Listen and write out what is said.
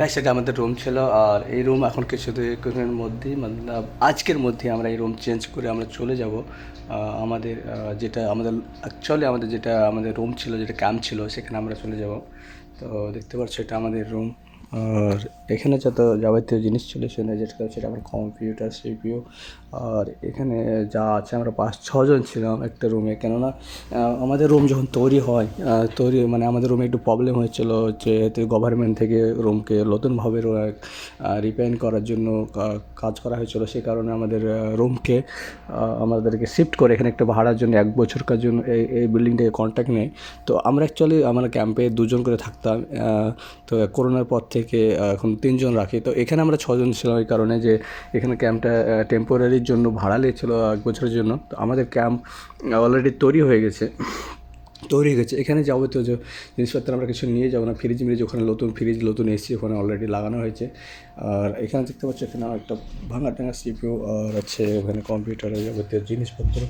Guys সেটা আমাদের room ছিল, আর এই রুম এখন কিছুদিনের মধ্যেই মানে আজকের মধ্যে আমরা এই রুম চেঞ্জ করে আমরা চলে যাব। আমাদের যেটা আমাদের অ্যাকচুয়ালি আমাদের যেটা আমাদের রুম ছিল, যেটা ক্যাম্প ছিল, সেখানে আমরা চলে যাব। তো দেখতে পাচ্ছ, এটা আমাদের রুম আর এখানে যত যাবতীয় জিনিস ছিল সেখানে যেটা সেটা আমার কম্পিউটার সিপিইউ আর এখানে যা আছে, আমরা পাঁচ, ছজন ছিলাম একটা রুমে কেননা আমাদের রুম যখন তৈরি হয় তৈরি মানে আমাদের রুমে একটু প্রবলেম হয়েছিল যেহেতু গভর্নমেন্ট থেকে রুমকে নতুনভাবে রিপেয়ার করার জন্য কাজ করা হয়েছিল। সেই কারণে আমাদের রুমকে আমাদেরকে শিফট করে এখানে একটা ভাড়ার জন্য, এক বছরকার জন্য এই এই বিল্ডিংটাকে কন্ট্যাক্ট নেই তো আমরা অ্যাকচুয়ালি আমার ক্যাম্পে দুজন করে থাকতাম তো করোনার পর থেকে আহ, এখন তিনজন রাখি। তো এখানে আমরা ছজন ছিলাম এই কারণে যে এখানে ক্যাম্পটা টেম্পোরারির জন্য ভাড়া নিয়েছিল এক বছরের জন্য। তো আমাদের ক্যাম্প অলরেডি তৈরি হয়ে গেছে। তৈরি হয়ে গেছে। এখানে যাবতীয় যে জিনিসপত্র আমরা কিছু নিয়ে যাব না। ফ্রিজ মিরিজ ওখানে নতুন ফ্রিজ নতুন এসি ওখানে অলরেডি লাগানো হয়েছে। আর এখানে দেখতে পাচ্ছ এখানে একটা ভাঙা টাঙা সিপিউ আর আছে ওখানে কম্পিউটারের যাবতীয় জিনিসপত্র।